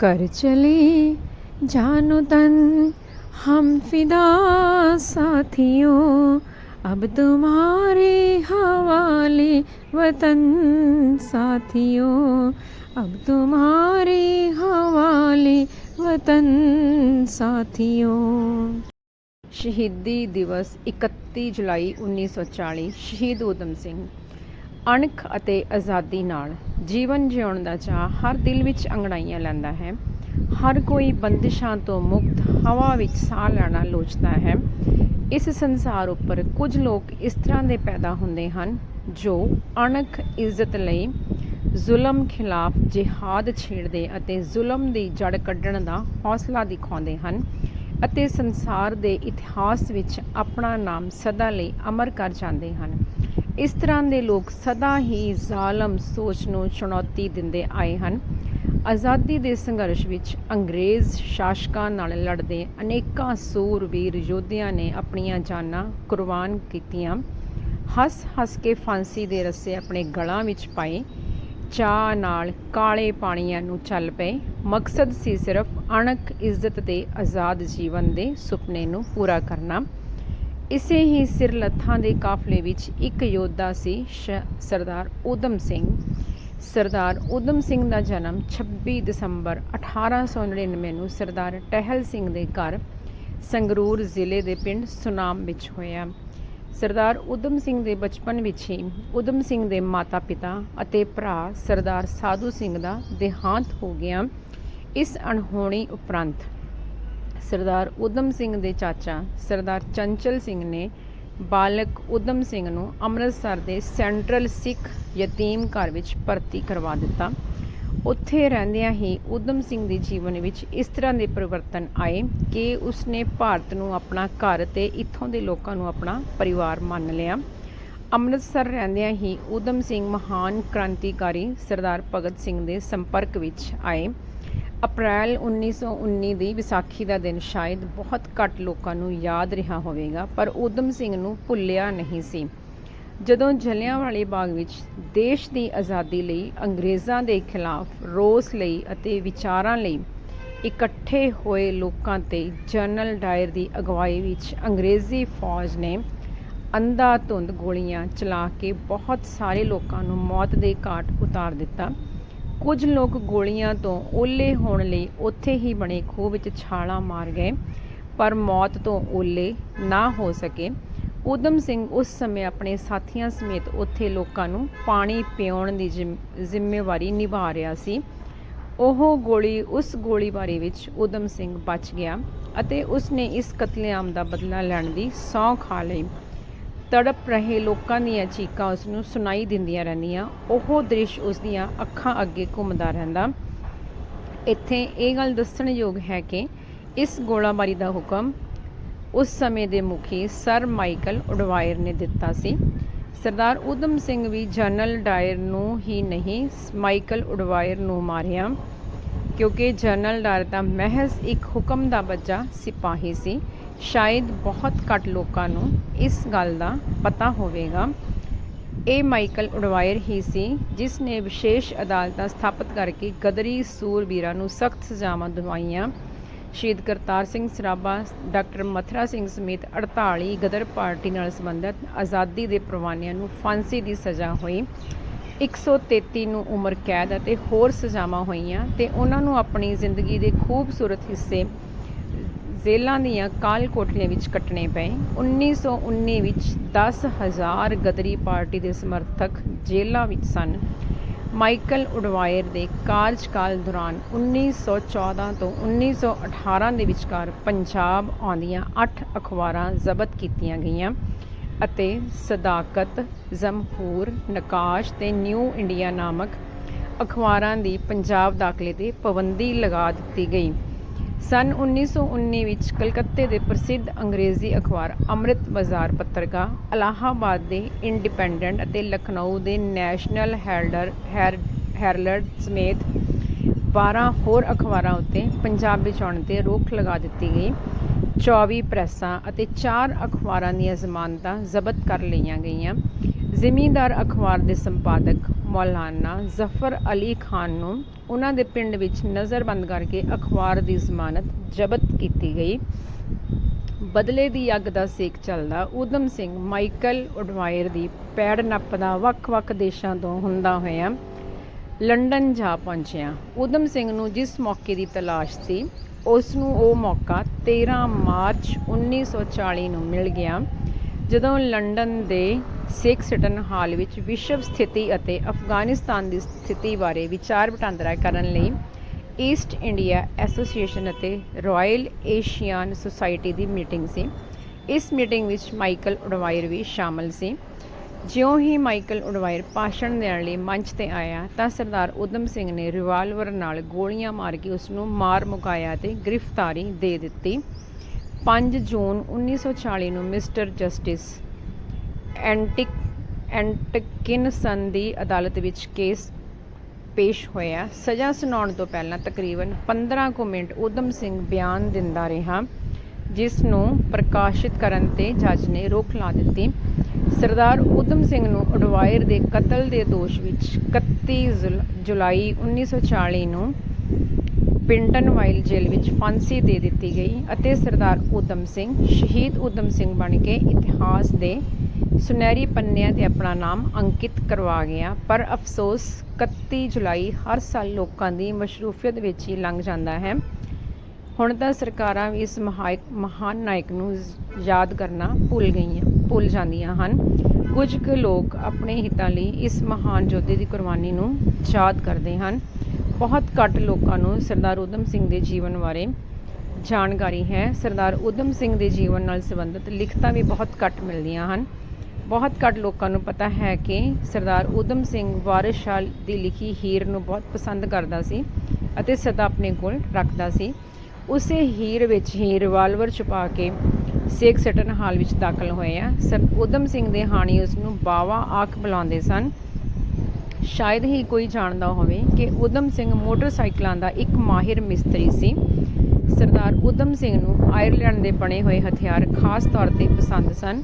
कर चले जानो तन हम फिदा साथियों अब तुम्हारे हवाले वतन साथियों अब तुम्हारे हवाले वतन साथियों ਸ਼ਹੀਦੀ ਦਿਵਸ 31 ਜੁਲਾਈ 1940 ਸ਼ਹੀਦ ਊਧਮ ਸਿੰਘ ਅਣਖ ਅਤੇ ਆਜ਼ਾਦੀ ਨਾਲ ਜੀਵਨ ਜਿਉਣ ਦਾ ਚਾਹ ਹਰ ਦਿਲ ਵਿੱਚ ਅੰਗੜਾਈਆਂ ਲੈਂਦਾ ਹੈ। ਹਰ ਕੋਈ ਬੰਦਿਸ਼ਾਂ ਤੋਂ ਮੁਕਤ ਹਵਾ ਵਿੱਚ ਸਾਹ ਲੈਣਾ ਲੋਚਦਾ ਹੈ। ਇਸ ਸੰਸਾਰ ਉੱਪਰ ਕੁਝ ਲੋਕ ਇਸ ਤਰ੍ਹਾਂ ਦੇ ਪੈਦਾ ਹੁੰਦੇ ਹਨ, ਜੋ ਅਣਖ ਇੱਜ਼ਤ ਲਈ ਜ਼ੁਲਮ ਖਿਲਾਫ ਜਿਹਾਦ ਛੇੜਦੇ ਅਤੇ ਜ਼ੁਲਮ ਦੀ ਜੜ ਕੱਢਣ ਦਾ ਹੌਸਲਾ ਦਿਖਾਉਂਦੇ ਹਨ ਅਤੇ ਸੰਸਾਰ ਦੇ ਇਤਿਹਾਸ ਵਿੱਚ ਆਪਣਾ ਨਾਮ ਸਦਾ ਲਈ ਅਮਰ ਕਰ ਜਾਂਦੇ ਹਨ। ਇਸ ਤਰ੍ਹਾਂ ਦੇ ਲੋਕ ਸਦਾ ਹੀ ਜ਼ਾਲਮ ਸੋਚ ਨੂੰ ਚੁਣੌਤੀ ਦਿੰਦੇ ਆਏ ਹਨ। ਆਜ਼ਾਦੀ ਦੇ ਸੰਘਰਸ਼ ਵਿੱਚ ਅੰਗਰੇਜ਼ ਸ਼ਾਸਕਾਂ ਨਾਲ ਲੜਦੇ ਅਨੇਕਾਂ ਸੂਰਵੀਰ ਯੋਧਿਆਂ ਨੇ ਆਪਣੀਆਂ ਜਾਨਾਂ ਕੁਰਬਾਨ ਕੀਤੀਆਂ। ਹੱਸ-ਹੱਸ ਕੇ ਫਾਂਸੀ ਦੇ ਰੱਸੇ ਆਪਣੇ ਗਲਾਂ ਵਿੱਚ ਪਾਏ। ਚਾਹ ਨਾਲ ਕਾਲੇ ਪਾਣੀਆਂ ਨੂੰ ਚੱਲ ਪਏ। ਮਕਸਦ ਸੀ ਸਿਰਫ ਅਣਕ ਇੱਜ਼ਤ ਤੇ ਆਜ਼ਾਦ ਜੀਵਨ ਦੇ ਸੁਪਨੇ ਨੂੰ ਪੂਰਾ ਕਰਨਾ। ਇਸੇ ਹੀ ਸਿਰ ਲੱਥਾਂ ਦੇ ਕਾਫਲੇ ਵਿੱਚ ਇੱਕ ਯੋਧਾ ਸੀ ਸ਼- ਸਰਦਾਰ ਊਧਮ ਸਿੰਘ। ਸਰਦਾਰ ਊਧਮ ਸਿੰਘ ਦਾ ਜਨਮ 26 ਦਸੰਬਰ 1899 ਨੂੰ ਸਰਦਾਰ ਟਹਿਲ ਸਿੰਘ ਦੇ ਘਰ ਸੰਗਰੂਰ ਜ਼ਿਲ੍ਹੇ ਦੇ ਪਿੰਡ ਸੁਨਾਮ ਵਿੱਚ ਹੋਇਆ। ਸਰਦਾਰ ਊਧਮ ਸਿੰਘ ਦੇ ਬਚਪਨ ਵਿੱਚ ਹੀ ਊਧਮ ਸਿੰਘ ਦੇ ਮਾਤਾ-ਪਿਤਾ ਅਤੇ ਭਰਾ ਸਰਦਾਰ ਸਾਧੂ ਸਿੰਘ ਦਾ ਦੇਹਾਂਤ ਹੋ ਗਿਆ। ਇਸ ਅਣਹੋਣੀ ਉਪਰੰਤ ਸਰਦਾਰ ਊਧਮ ਸਿੰਘ ਦੇ ਚਾਚਾ ਸਰਦਾਰ ਚੰਚਲ ਸਿੰਘ ਨੇ ਬਾਲਕ ਊਧਮ ਸਿੰਘ ਨੂੰ ਅੰਮ੍ਰਿਤਸਰ ਦੇ ਸੈਂਟਰਲ ਸਿੱਖ ਯਤੀਮ ਘਰ ਵਿੱਚ ਭਰਤੀ ਕਰਵਾ ਦਿੱਤਾ। ਉੱਥੇ ਰਹਿੰਦਿਆਂ ਹੀ ਊਧਮ ਸਿੰਘ ਦੇ ਜੀਵਨ ਵਿੱਚ ਇਸ ਤਰ੍ਹਾਂ ਦੇ ਪਰਿਵਰਤਨ ਆਏ ਕਿ ਉਸਨੇ ਭਾਰਤ ਨੂੰ ਆਪਣਾ ਘਰ ਤੇ ਇੱਥੋਂ ਦੇ ਲੋਕਾਂ ਨੂੰ ਆਪਣਾ ਪਰਿਵਾਰ ਮੰਨ ਲਿਆ। ਅੰਮ੍ਰਿਤਸਰ ਰਹਿੰਦਿਆਂ ਹੀ ਊਧਮ ਸਿੰਘ ਮਹਾਨ ਕ੍ਰਾਂਤੀਕਾਰੀ ਸਰਦਾਰ ਭਗਤ ਸਿੰਘ ਦੇ ਸੰਪਰਕ ਵਿੱਚ ਆਏ। ਅਪ੍ਰੈਲ 1919 ਦੀ ਵਿਸਾਖੀ ਦਾ ਦਿਨ ਸ਼ਾਇਦ ਬਹੁਤ ਘੱਟ ਲੋਕਾਂ ਨੂੰ ਯਾਦ ਰਿਹਾ ਹੋਵੇਗਾ, ਪਰ ਊਧਮ ਸਿੰਘ ਨੂੰ ਭੁੱਲਿਆ ਨਹੀਂ ਸੀ। ਜਦੋਂ ਜਲਿਆਂਵਾਲੇ ਬਾਗ ਵਿੱਚ ਦੇਸ਼ ਦੀ ਆਜ਼ਾਦੀ ਲਈ ਅੰਗਰੇਜ਼ਾਂ ਦੇ ਖਿਲਾਫ ਰੋਸ ਲਈ ਅਤੇ ਵਿਚਾਰਾਂ ਲਈ ਇਕੱਠੇ ਹੋਏ ਲੋਕਾਂ ਤੇ ਜਨਰਲ ਡਾਇਰ ਦੀ ਅਗਵਾਈ ਵਿੱਚ ਅੰਗਰੇਜ਼ੀ ਫੌਜ ਨੇ ਅੰਧਾ ਧੁੰਦ ਗੋਲੀਆਂ ਚਲਾ ਕੇ ਬਹੁਤ ਸਾਰੇ ਲੋਕਾਂ ਨੂੰ ਮੌਤ ਦੇ ਘਾਟ ਉਤਾਰ ਦਿੱਤਾ। ਕੁਝ ਲੋਕ ਗੋਲੀਆਂ ਤੋਂ ਓਲੇ ਹੋਣ ਲਈ ਉੱਥੇ ਹੀ ਬਣੇ ਖੂਹ ਵਿੱਚ ਛਾਲਾਂ ਮਾਰ ਗਏ, ਪਰ ਮੌਤ ਤੋਂ ਓਲੇ ਨਾ ਹੋ ਸਕੇ। ਊਧਮ ਸਿੰਘ ਉਸ ਸਮੇਂ ਆਪਣੇ ਸਾਥੀਆਂ ਸਮੇਤ ਉੱਥੇ ਲੋਕਾਂ ਨੂੰ ਪਾਣੀ ਪਿਉਣ ਦੀ ਜ਼ਿੰਮ- ਜ਼ਿੰਮੇਵਾਰੀ ਨਿਭਾ ਰਿਹਾ ਸੀ। ਉਹ ਗੋਲੀ, ਉਸ ਗੋਲੀਬਾਰੀ ਵਿੱਚ ਊਧਮ ਸਿੰਘ ਬਚ ਗਿਆ ਅਤੇ ਉਸਨੇ ਇਸ ਕਤਲੇਆਮ ਦਾ ਬਦਲਾ ਲੈਣ ਦੀ ਸਹੁੰ ਖਾ ਲਈ। ਤੜਪ ਰਹੇ ਲੋਕਾਂ ਦੀਆਂ ਚੀਕਾਂ ਉਸ ਨੂੰ ਸੁਣਾਈ ਦਿੰਦੀਆਂ ਰਹਿੰਦੀਆਂ। ਉਹ ਦ੍ਰਿਸ਼ ਉਸ ਦੀਆਂ ਅੱਖਾਂ ਅੱਗੇ ਘੁੰਮਦਾ ਰਹਿੰਦਾ। ਇੱਥੇ ਇਹ ਗੱਲ ਦੱਸਣਯੋਗ ਹੈ ਕਿ ਇਸ ਗੋਲਾਬਾਰੀ ਦਾ ਹੁਕਮ ਉਸ ਸਮੇਂ ਦੇ ਮੁਖੀ ਸਰ ਮਾਈਕਲ ਉਡਵਾਇਰ ਨੇ ਦਿੱਤਾ ਸੀ। ਸਰਦਾਰ ਊਧਮ ਸਿੰਘ ਵੀ ਜਨਰਲ ਡਾਇਰ ਨੂੰ ਹੀ ਨਹੀਂ, ਮਾਈਕਲ ਉਡਵਾਇਰ ਨੂੰ ਮਾਰਿਆ, ਕਿਉਂਕਿ ਜਨਰਲ ਡਾਇਰ ਤਾਂ ਮਹਿਜ਼ ਇੱਕ ਹੁਕਮ ਦਾ ਬੱਜਾ ਸਿਪਾਹੀ ਸੀ। ਸ਼ਾਇਦ ਬਹੁਤ ਘੱਟ ਲੋਕਾਂ ਨੂੰ ਇਸ ਗੱਲ ਦਾ ਪਤਾ ਹੋਵੇਗਾ। ਇਹ ਮਾਈਕਲ ਉਡਵਾਇਰ ਹੀ ਸੀ, ਜਿਸ ਨੇ ਵਿਸ਼ੇਸ਼ ਅਦਾਲਤਾਂ ਸਥਾਪਿਤ ਕਰਕੇ ਗਦਰੀ ਸੂਰਬੀਰਾਂ ਨੂੰ ਸਖਤ ਸਜ਼ਾਵਾਂ ਦਿਵਾਈਆਂ। ਸ਼ਹੀਦ ਕਰਤਾਰ ਸਿੰਘ ਸਰਾਭਾ, ਡਾਕਟਰ ਮਥਰਾ ਸਿੰਘ ਸਮੇਤ 48 ਗਦਰ ਪਾਰਟੀ ਨਾਲ ਸੰਬੰਧਿਤ ਆਜ਼ਾਦੀ ਦੇ ਪ੍ਰਵਾਨਿਆਂ ਨੂੰ ਫਾਂਸੀ ਦੀ ਸਜ਼ਾ ਹੋਈ। 133 ਨੂੰ ਉਮਰ ਕੈਦ ਅਤੇ ਹੋਰ ਸਜ਼ਾਵਾਂ ਹੋਈਆਂ ਤੇ ਉਹਨਾਂ ਨੂੰ ਆਪਣੀ ਜ਼ਿੰਦਗੀ ਦੇ ਖੂਬਸੂਰਤ ਹਿੱਸੇ ਜ਼ੇਲਾਂ ਦੀਆਂ ਕਾਲ ਕੋਠਲੀਆਂ ਵਿੱਚ ਕੱਟਣੇ ਪਏ। 1919 ਵਿੱਚ 10000 ਗਦਰੀ ਪਾਰਟੀ ਦੇ ਸਮਰਥਕ ਜੇਲ੍ਹਾਂ ਵਿੱਚ ਸਨ। ਮਾਈਕਲ ਉਡਵਾਇਰ ਦੇ ਕਾਰਜਕਾਲ ਦੌਰਾਨ 1914 ਤੋਂ 1918 ਦੇ ਵਿਚਕਾਰ ਪੰਜਾਬ ਆਉਂਦੀਆਂ 8 ਅਖਬਾਰਾਂ ਜ਼ਬਤ ਕੀਤੀਆਂ ਗਈਆਂ ਅਤੇ ਸਦਾਕਤ, ਜਮਹੂਰ, ਨਕਾਸ਼ ਤੇ ਨਿਊ ਇੰਡੀਆ ਨਾਮਕ ਅਖਬਾਰਾਂ ਦੀ ਪੰਜਾਬ ਦਾਖਲੇ ਤੇ ਪਾਬੰਦੀ ਲਗਾ ਦਿੱਤੀ ਗਈ। ਸਨ 1919 ਵਿੱਚ ਕਲਕੱਤੇ ਦੇ ਪ੍ਰਸਿੱਧ ਅੰਗਰੇਜ਼ੀ ਅਖਬਾਰ ਅੰਮ੍ਰਿਤ ਬਾਜ਼ਾਰ ਪੱਤਰਕਾ ਅਲਾਹਾਬਾਦ ਦੇ ਇੰਡੀਪੈਂਡੈਂਟ ਅਤੇ ਲਖਨਊ ਦੇ ਨੈਸ਼ਨਲ ਹੈਰਲਡਰ ਹੈਰ- ਹੈਰਲਡ ਸਮੇਤ 12 ਹੋਰ ਅਖਬਾਰਾਂ ਉੱਤੇ ਪੰਜਾਬ ਵਿੱਚ ਤੇ ਰੋਕ ਲਗਾ ਦਿੱਤੀ ਗਈ। 24 ਪ੍ਰੈਸਾਂ ਅਤੇ 4 ਅਖਬਾਰਾਂ ਦੀਆਂ ਜ਼ਮਾਨਤਾਂ ਜ਼ਬਤ ਕਰ ਲਈਆਂ ਗਈਆਂ। ਜ਼ਿਮੀਂਦਾਰ ਅਖਬਾਰ ਦੇ ਸੰਪਾਦਕ ਮੌਲਾਨਾ ਜ਼ਫਰ ਅਲੀ ਖਾਨ ਨੂੰ ਉਹਨਾਂ ਦੇ ਪਿੰਡ ਵਿੱਚ ਨਜ਼ਰਬੰਦ ਕਰਕੇ ਅਖਬਾਰ ਦੀ ਜ਼ਮਾਨਤ ਜ਼ਬਤ ਕੀਤੀ ਗਈ। ਬਦਲੇ ਦੀ ਅੱਗ ਦਾ ਸੇਕ ਚੱਲਦਾ ਊਧਮ ਸਿੰਘ ਮਾਈਕਲ ਉਡਵਾਇਰ ਦੀ ਪੈੜ ਨੱਪਦਾ ਵੱਖ-ਵੱਖ ਦੇਸ਼ਾਂ ਤੋਂ ਹੁੰਦਾ ਹੋਇਆ ਲੰਡਨ ਜਾ ਪਹੁੰਚਿਆ। ਊਧਮ ਸਿੰਘ ਨੂੰ ਜਿਸ ਮੌਕੇ ਦੀ ਤਲਾਸ਼ ਸੀ, ਉਸ ਨੂੰ ਉਹ ਮੌਕਾ 13 ਮਾਰਚ 1940 ਨੂੰ ਮਿਲ ਗਿਆ, ਜਦੋਂ ਲੰਡਨ ਦੇ ਸੇਕਸਟਨ ਹਾਲ ਵਿੱਚ ਵਿਸ਼ਵ ਸਥਿਤੀ ਅਤੇ ਅਫਗਾਨਿਸਤਾਨ ਦੀ ਸਥਿਤੀ ਬਾਰੇ ਵਿਚਾਰ ਵਟਾਂਦਰਾ ਕਰਨ ਲਈ ਈਸਟ ਇੰਡੀਆ ਐਸੋਸੀਏਸ਼ਨ ਅਤੇ ਰਾਇਲ ਏਸ਼ੀਅਨ ਸੁਸਾਇਟੀ ਦੀ ਮੀਟਿੰਗ ਸੀ। ਇਸ ਮੀਟਿੰਗ ਵਿੱਚ ਮਾਈਕਲ ਉਡਵਾਇਰ ਵੀ ਸ਼ਾਮਲ ਸੀ। ਜਿਉਂ ਹੀ ਮਾਈਕਲ ਉਡਵਾਇਰ ਭਾਸ਼ਣ ਦੇਣ ਲਈ ਮੰਚ ਤੇ ਆਇਆ ਤਾਂ ਸਰਦਾਰ ਉਦਮ ਸਿੰਘ ਨੇ ਰਿਵਾਲਵਰ ਨਾਲ ਗੋਲੀਆਂ ਮਾਰ ਕੇ ਉਸ ਨੂੰ ਮਾਰ ਮੁਕਾਇਆ ਤੇ ਗ੍ਰਿਫਤਾਰੀ ਦੇ ਦਿੱਤੀ। 5 ਜੂਨ 1940 ਨੂੰ ਮਿਸਟਰ ਜਸਟਿਸ ਐਂਟਿਕ, ਐਂਟਕਿਨਸਨ ਦੀ ਅਦਾਲਤ ਵਿੱਚ ਕੇਸ ਪੇਸ਼ ਹੋਇਆ। ਸਜ਼ਾ ਸੁਣਾਉਣ ਤੋਂ ਪਹਿਲਾਂ ਤਕਰੀਬਨ 15 ਕੁ ਮਿੰਟ ਉਦਮ ਸਿੰਘ ਬਿਆਨ ਦਿੰਦਾ ਰਿਹਾ, ਜਿਸ ਨੂੰ ਪ੍ਰਕਾਸ਼ਿਤ ਕਰਨ ਤੇ ਜੱਜ ਨੇ ਰੋਕ ਲਾ ਦਿੱਤੀ। ਸਰਦਾਰ ਉਦਮ ਸਿੰਘ ਨੂੰ ਅਡਵਾਇਰ ਦੇ ਕਤਲ ਦੇ ਦੋਸ਼ ਵਿੱਚ 31 ਜੁਲ- ਜੁਲਾਈ 1940 ਨੂੰ ਪਿੰਟਨ ਵਾਈਲ ਜੇਲ੍ਹ ਵਿੱਚ ਫਾਂਸੀ ਦੇ ਦਿੱਤੀ ਗਈ ਅਤੇ ਸਰਦਾਰ ਉਦਮ ਸਿੰਘ, ਸ਼ਹੀਦ ਉਦਮ ਸਿੰਘ ਬਣ ਕੇ ਇਤਿਹਾਸ ਦੇ ਸੁਨਹਿਰੀ ਪੰਨਿਆਂ ਤੇ ਆਪਣਾ ਨਾਮ ਅੰਕਿਤ ਕਰਵਾ ਗਿਆ, ਪਰ ਅਫਸੋਸ 31 ਜੁਲਾਈ ਹਰ ਸਾਲ ਲੋਕਾਂ ਦੀ ਮਸ਼ਰੂਫੀਅਤ ਵਿੱਚ ਹੀ ਲੰਘ ਜਾਂਦਾ ਹੈ। ਹੁਣ ਤਾਂ ਸਰਕਾਰਾਂ ਵੀ ਇਸ ਮਹਾਇਕ, ਮਹਾਨ ਨਾਇਕ ਨੂੰ ਯਾਦ ਕਰਨਾ ਭੁੱਲ ਗਈਆਂ, ਭੁੱਲ ਜਾਂਦੀਆਂ ਹਨ। ਕੁਝ ਕੁ ਲੋਕ ਆਪਣੇ ਹਿੱਤਾਂ ਲਈ ਇਸ ਮਹਾਨ ਯੋਧੇ ਦੀ ਕੁਰਬਾਨੀ ਨੂੰ ਯਾਦ ਕਰਦੇ ਹਨ। ਬਹੁਤ ਘੱਟ ਲੋਕਾਂ ਨੂੰ ਸਰਦਾਰ ਉਦਮ ਸਿੰਘ ਦੇ ਜੀਵਨ ਬਾਰੇ ਜਾਣਕਾਰੀ ਹੈ। ਸਰਦਾਰ ਉਦਮ ਸਿੰਘ ਦੇ ਜੀਵਨ ਨਾਲ ਸੰਬੰਧਿਤ ਲਿਖਤਾਂ ਵੀ ਬਹੁਤ ਘੱਟ ਮਿਲਦੀਆਂ ਹਨ। ਬਹੁਤ ਘੱਟ ਲੋਕਾਂ ਨੂੰ ਪਤਾ ਹੈ ਕਿ ਸਰਦਾਰ ਉਦਮ ਸਿੰਘ ਵਾਰਿਸ ਸ਼ਾਹ ਦੀ ਲਿਖੀ ਹੀਰ ਨੂੰ ਬਹੁਤ ਪਸੰਦ ਕਰਦਾ ਸੀ ਅਤੇ ਸਦਾ ਆਪਣੇ ਕੋਲ ਰੱਖਦਾ ਸੀ। ਉਸੇ ਹੀਰ ਵਿੱਚ ਹੀ ਰਿਵਾਲਵਰ ਛੁਪਾ ਕੇ ਸੇਖ ਸਟਨ ਹਾਲ ਵਿੱਚ ਦਾਖਲ ਹੋਏ ਆ। ਸਰ ਉਦਮ ਸਿੰਘ ਦੇ ਹਾਣੀ ਉਸ ਨੂੰ ਬਾਵਾ ਆਖ ਬੁਲਾਉਂਦੇ ਸਨ। ਸ਼ਾਇਦ ਹੀ ਕੋਈ ਜਾਣਦਾ ਹੋਵੇ ਕਿ ਉਦਮ ਸਿੰਘ ਮੋਟਰਸਾਈਕਲਾਂ ਦਾ ਇੱਕ ਮਾਹਿਰ ਮਿਸਤਰੀ ਸੀ। ਸਰਦਾਰ ਉਦਮ ਸਿੰਘ ਨੂੰ ਆਇਰਲੈਂਡ ਦੇ ਬਣੇ ਹੋਏ ਹਥਿਆਰ ਖਾਸ ਤੌਰ ਤੇ ਪਸੰਦ ਸਨ।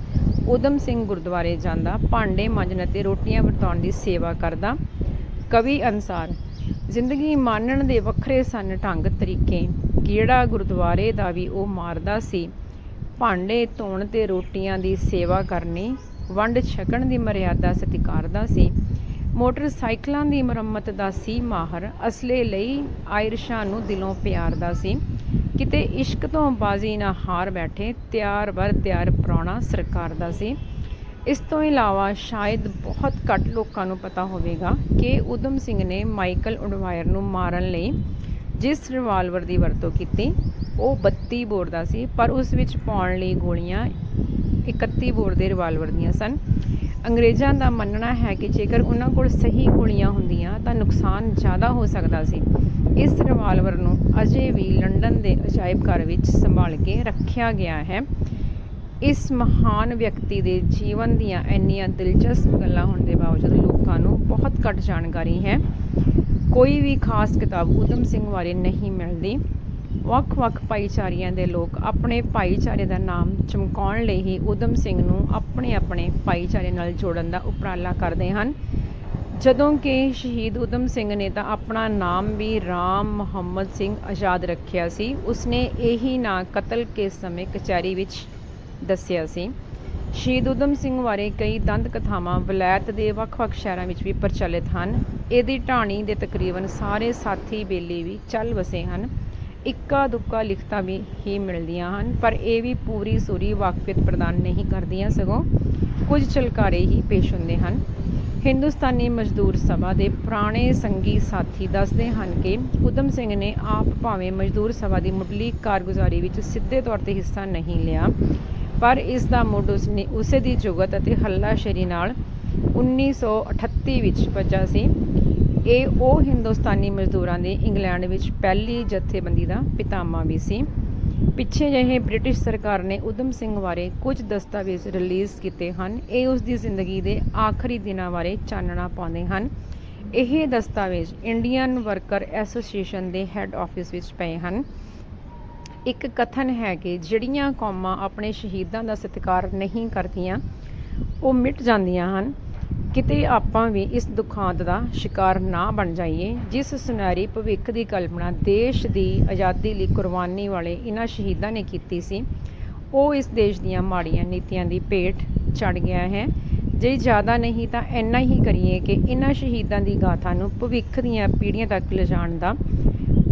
ਉਦਮ ਸਿੰਘ ਗੁਰਦੁਆਰੇ ਜਾਂਦਾ, ਭਾਂਡੇ ਮਾਂਜਣ ਅਤੇ ਰੋਟੀਆਂ ਵਰਤਾਉਣ ਦੀ ਸੇਵਾ ਕਰਦਾ। ਕਵੀ ਅਨਸਾਰ, ਜ਼ਿੰਦਗੀ ਮਾਣਨ ਦੇ ਵੱਖਰੇ ਸਨ ਢੰਗ ਤਰੀਕੇ। ਕਿਹੜਾ ਗੁਰਦੁਆਰੇ ਦਾ ਵੀ ਉਹ ਮਾਰਦਾ ਸੀ। ਭਾਂਡੇ ਧੋਣ ਤੇ ਰੋਟੀਆਂ ਦੀ ਸੇਵਾ ਕਰਨੀ, ਵੰਡ ਛਕਣ ਦੀ ਮਰਿਆਦਾ ਸਤਿਕਾਰਦਾ ਸੀ। ਮੋਟਰਸਾਈਕਲਾਂ ਦੀ ਮੁਰੰਮਤ ਦਾ ਸੀ ਮਾਹਰ। ਅਸਲੇ ਲਈ ਆਇਰਸ਼ਾਂ ਨੂੰ ਦਿਲੋਂ ਪਿਆਰ ਦਾ ਸੀ। ਕਿਤੇ ਇਸ਼ਕ ਤੋਂ ਬਾਜ਼ੀ ਨਾ ਹਾਰ ਬੈਠੇ, ਤਿਆਰ ਵਰ ਤਿਆਰ ਪ੍ਰਾਹੁਣਾ ਸਰਕਾਰ ਦਾ ਸੀ। ਇਸ ਤੋਂ ਇਲਾਵਾ ਸ਼ਾਇਦ ਬਹੁਤ ਘੱਟ ਲੋਕਾਂ ਨੂੰ ਪਤਾ ਹੋਵੇਗਾ ਕਿ ਉਦਮ ਸਿੰਘ ਨੇ ਮਾਈਕਲ ਉਡਵਾਇਰ ਨੂੰ ਮਾਰਨ ਲਈ ਜਿਸ ਰਿਵਾਲਵਰ ਦੀ ਵਰਤੋਂ ਕੀਤੀ, ਉਹ 32 ਬੋਰ ਦਾ ਸੀ, ਪਰ ਉਸ ਵਿੱਚ ਪਾਉਣ ਲਈ ਗੋਲੀਆਂ 31 ਬੋਰ ਦੇ ਰਿਵਾਲਵਰ ਦੀਆਂ ਸਨ। ਅੰਗਰੇਜ਼ਾਂ ਦਾ ਮੰਨਣਾ ਹੈ ਕਿ ਜੇਕਰ ਉਹਨਾਂ ਕੋਲ ਸਹੀ ਗੋਲੀਆਂ ਹੁੰਦੀਆਂ ਤਾਂ ਨੁਕਸਾਨ ਜ਼ਿਆਦਾ ਹੋ ਸਕਦਾ ਸੀ। ਇਸ ਰਿਵਾਲਵਰ ਨੂੰ ਅਜੇ ਵੀ ਲੰਡਨ ਦੇ ਅਜਾਇਬ ਘਰ ਵਿੱਚ ਸੰਭਾਲ ਕੇ ਰੱਖਿਆ ਗਿਆ ਹੈ। ਇਸ ਮਹਾਨ ਵਿਅਕਤੀ ਦੇ ਜੀਵਨ ਦੀਆਂ ਇੰਨੀਆਂ ਦਿਲਚਸਪ ਗੱਲਾਂ ਹੋਣ ਦੇ ਬਾਵਜੂਦ ਲੋਕਾਂ ਨੂੰ ਬਹੁਤ ਘੱਟ ਜਾਣਕਾਰੀ ਹੈ। ਕੋਈ ਵੀ ਖਾਸ ਕਿਤਾਬ ਉਦਮ ਸਿੰਘ ਬਾਰੇ ਨਹੀਂ ਮਿਲਦੀ। ਵੱਖ-ਵੱਖ ਭਾਈਚਾਰਿਆਂ ਦੇ ਲੋਕ ਆਪਣੇ ਭਾਈਚਾਰੇ ਦਾ ਨਾਮ ਚਮਕਾਉਣ ਲਈ ਹੀ ਉਦਮ ਸਿੰਘ ਨੂੰ ਆਪਣੇ-ਆਪਣੇ ਭਾਈਚਾਰੇ ਨਾਲ ਜੋੜਨ ਦਾ ਉਪਰਾਲਾ ਕਰਦੇ ਹਨ। ਜਦੋਂ ਕਿ ਸ਼ਹੀਦ ਉਦਮ ਸਿੰਘ ਨੇ ਤਾਂ ਆਪਣਾ ਨਾਮ ਵੀ ਰਾਮ ਮੁਹੰਮਦ ਸਿੰਘ ਆਜ਼ਾਦ ਰੱਖਿਆ ਸੀ। ਉਸਨੇ ਇਹੀ ਨਾਂ ਕਤਲ ਕੇ ਸਮੇਂ ਕਚਹਿਰੀ ਵਿੱਚ ਦੱਸਿਆ ਸੀ। ਸ਼ਹੀਦ ਉਦਮ ਸਿੰਘ ਬਾਰੇ ਕਈ ਦੰਦ ਕਥਾਵਾਂ ਵਲਾਇਤ ਦੇ ਵੱਖ-ਵੱਖ ਸ਼ਹਿਰਾਂ ਵਿੱਚ ਵੀ ਪ੍ਰਚਲਿਤ ਹਨ। ਇਹਦੀ ਢਾਣੀ ਦੇ ਤਕਰੀਬਨ ਸਾਰੇ ਸਾਥੀ ਬੇਲੀ ਵੀ ਚੱਲ ਵਸੇ ਹਨ। ਇੱਕਾ ਦੁੱਕਾ ਲਿਖਤਾਂ ਵੀ ਹੀ ਮਿਲਦੀਆਂ ਹਨ, ਪਰ ਇਹ ਵੀ ਪੂਰੀ ਸੂਰੀ ਵਾਕਫੀਅਤ ਪ੍ਰਦਾਨ ਨਹੀਂ ਕਰਦੀਆਂ, ਸਗੋਂ ਕੁਝ ਚਲਕਾਰੇ ਹੀ ਪੇਸ਼ ਹੁੰਦੇ ਹਨ। ਹਿੰਦੁਸਤਾਨੀ ਮਜ਼ਦੂਰ ਸਭਾ ਦੇ ਪੁਰਾਣੇ ਸੰਗੀ ਸਾਥੀ ਦੱਸਦੇ ਹਨ ਕਿ ਉਦਮ ਸਿੰਘ ਨੇ ਆਪ ਭਾਵੇਂ ਮਜ਼ਦੂਰ ਸਭਾ ਦੀ ਮੁੱਢਲੀ ਕਾਰਗੁਜ਼ਾਰੀ ਵਿੱਚ ਸਿੱਧੇ ਤੌਰ ਤੇ ਹਿੱਸਾ ਨਹੀਂ ਲਿਆ, ਪਰ ਇਸ ਦਾ ਮੁੱਢ ਉਸਨੇ ਉਸੇ ਦੀ ਜੁਗਤ ਅਤੇ ਹੱਲਾਸ਼ੇਰੀ ਨਾਲ 1938 ਵਿੱਚ ਵੱਜਾ ਸੀ। ਇਹ ਉਹ ਹਿੰਦੁਸਤਾਨੀ ਮਜ਼ਦੂਰਾਂ ਦੇ ਇੰਗਲੈਂਡ ਵਿੱਚ ਪਹਿਲੀ ਜਥੇਬੰਦੀ ਦਾ ਪਿਤਾਮਾ ਵੀ ਸੀ। ਪਿੱਛੇ ਜਿਹੇ ਬ੍ਰਿਟਿਸ਼ ਸਰਕਾਰ ਨੇ ਉਦਮ ਸਿੰਘ ਬਾਰੇ ਕੁਝ ਦਸਤਾਵੇਜ਼ ਰਿਲੀਜ਼ ਕੀਤੇ ਹਨ। ਇਹ ਉਸ ਦੀ ਜ਼ਿੰਦਗੀ ਦੇ ਆਖਰੀ ਦਿਨਾਂ ਬਾਰੇ ਚਾਨਣਾ ਪਾਉਂਦੇ ਹਨ। ਇਹ ਦਸਤਾਵੇਜ਼ ਇੰਡੀਅਨ ਵਰਕਰ ਐਸੋਸੀਏਸ਼ਨ ਦੇ ਹੈੱਡ ਆਫਿਸ ਵਿੱਚ ਪਏ ਹਨ। ਇੱਕ ਕਥਨ ਹੈ ਕਿ ਜਿਹੜੀਆਂ ਕੌਮਾਂ ਆਪਣੇ ਸ਼ਹੀਦਾਂ ਦਾ ਸਤਿਕਾਰ ਨਹੀਂ ਕਰਦੀਆਂ, ਉਹ ਮਿਟ ਜਾਂਦੀਆਂ ਹਨ। ਕਿਤੇ ਆਪਾਂ ਵੀ ਇਸ ਦੁਖਾਂਤ ਦਾ ਸ਼ਿਕਾਰ ਨਾ ਬਣ ਜਾਈਏ, ਜਿਸ ਸੁਨਹਿਰੀ ਭਵਿੱਖ ਦੀ ਕਲਪਨਾ ਦੇਸ਼ ਦੀ ਆਜ਼ਾਦੀ ਲਈ ਕੁਰਬਾਨੀ ਵਾਲੇ ਇਹਨਾਂ ਸ਼ਹੀਦਾਂ ਨੇ ਕੀਤੀ ਸੀ, ਉਹ ਇਸ ਦੇਸ਼ ਦੀਆਂ ਮਾੜੀਆਂ ਨੀਤੀਆਂ ਦੀ ਭੇਟ ਚੜ ਗਿਆ ਹੈ। ਜੇ ਜ਼ਿਆਦਾ ਨਹੀਂ ਤਾਂ ਇੰਨਾ ਹੀ ਕਰੀਏ ਕਿ ਇਹਨਾਂ ਸ਼ਹੀਦਾਂ ਦੀ ਗਾਥਾ ਨੂੰ ਭਵਿੱਖ ਦੀਆਂ ਪੀੜ੍ਹੀਆਂ ਤੱਕ ਲਿਜਾਣ ਦਾ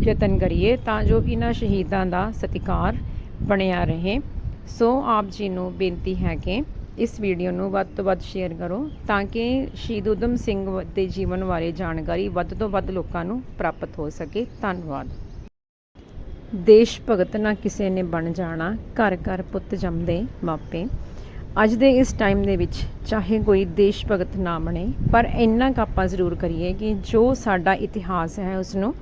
ਯਤਨ ਕਰੀਏ, ਤਾਂ ਜੋ ਇਹਨਾਂ ਸ਼ਹੀਦਾਂ ਦਾ ਸਤਿਕਾਰ ਬਣਿਆ ਰਹੇ। ਸੋ ਆਪ ਜੀ ਨੂੰ ਬੇਨਤੀ ਹੈ ਕਿ ਇਸ ਵੀਡੀਓ ਨੂੰ ਵੱਧ ਤੋਂ ਵੱਧ ਸ਼ੇਅਰ ਕਰੋ ਤਾਂ ਕਿ ਸ਼ਹੀਦ ਉਦਮ ਸਿੰਘ ਦੇ ਜੀਵਨ ਬਾਰੇ ਜਾਣਕਾਰੀ ਵੱਧ ਤੋਂ ਵੱਧ ਲੋਕਾਂ ਨੂੰ ਪ੍ਰਾਪਤ ਹੋ ਸਕੇ। ਧੰਨਵਾਦ। ਦੇਸ਼ ਭਗਤ ਨਾ ਕਿਸੇ ਨੇ ਬਣ ਜਾਣਾ, ਘਰ ਘਰ ਪੁੱਤ ਜੰਮਦੇ ਮਾਪੇ। ਅੱਜ ਦੇ ਇਸ ਟਾਈਮ ਦੇ ਵਿੱਚ ਚਾਹੇ ਕੋਈ ਦੇਸ਼ ਭਗਤ ਨਾ ਬਣੇ, ਪਰ ਇੰਨਾ ਕੁ ਆਪਾਂ ਜ਼ਰੂਰ ਕਰੀਏ ਕਿ ਜੋ ਸਾਡਾ ਇਤਿਹਾਸ ਹੈ ਉਸ ਨੂੰ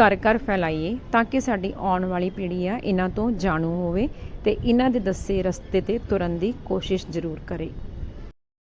ਘਰ ਘਰ ਫੈਲਾਈਏ ਤਾਂ ਕਿ ਸਾਡੀ ਆਉਣ ਵਾਲੀ ਪੀੜ੍ਹੀ ਆ, ਇਹਨਾਂ ਤੋਂ ਜਾਣੂ ਹੋਵੇ ਤੇ ਇਹਨਾਂ ਦੇ ਦੱਸੇ ਰਸਤੇ ਤੇ ਤੁਰਨ ਦੀ ਕੋਸ਼ਿਸ਼ ਜ਼ਰੂਰ ਕਰੇ।